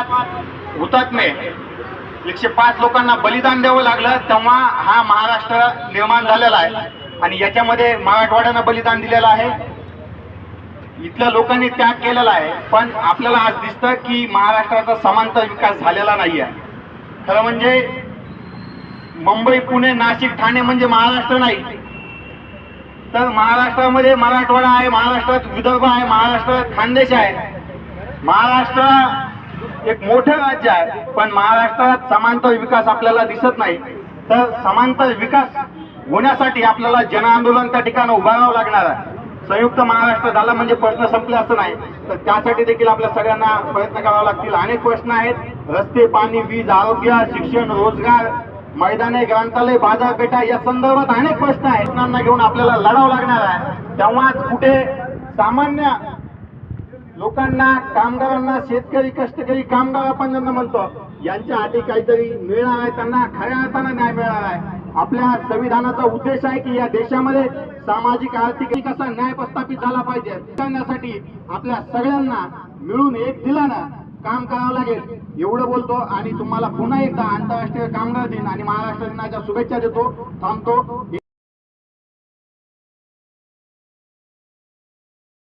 पाच हुतात्मे. एकशे पाच लोकांना बलिदान द्यावं लागलं तेव्हा हा महाराष्ट्र निर्माण झालेला आहे. आणि याच्यामध्ये मराठवाड्यानं बलिदान दिलेलं आहे. इथल्या लोकांनी त्याग केलेला आहे. पण आपल्याला आज दिसतं की महाराष्ट्राचा समांतर विकास झालेला नाही आहे. खरं म्हणजे मुंबई पुणे नाशिक ठाणे म्हणजे महाराष्ट्र नाही. तर महाराष्ट्रामध्ये मराठवाडा आहे महाराष्ट्रात विदर्भ आहे महाराष्ट्रात खानदेश आहे. महाराष्ट्र एक मोठं राज्य आहे पण महाराष्ट्रात समानता विकास आपल्याला दिसत नाही. तर समानता विकास होण्यासाठी आपल्याला जन आंदोलन त्या ठिकाणी उभारावं लागणार आहे. संयुक्त महाराष्ट्र झाला म्हणजे प्रश्न संपले असं नाही. तर त्यासाठी देखील आपल्या सगळ्यांना प्रयत्न करावा लागतील. अनेक प्रश्न आहेत. रस्ते पाणी वीज आरोग्य शिक्षण रोजगार मैदाने ग्रंथालय बाजारपेठा या संदर्भात अनेक प्रश्न आहेत. घेऊन आपल्याला लढावं लागणार आहे. तेव्हाच कुठे सामान्य लोकांना कामगारांना शेतकरी कष्टकरी कामगार आपण ज्यांना म्हणतो यांच्या आधी काहीतरी मिळणार आहे त्यांना खऱ्या अर्थानं न्याय मिळणार आहे. आपल्या संविधानाचा उद्देश आहे की या देशामध्ये सामाजिक आर्थिक कसा न्याय प्रस्थापित झाला पाहिजे करण्यासाठी आपल्या सगळ्यांना मिळून एक दिलानं काम करावं लागेल. एवढं बोलतो आणि तुम्हाला पुन्हा एकदा आंतरराष्ट्रीय कामगार दिन आणि महाराष्ट्र दिनाच्या शुभेच्छा देतो थांबतो.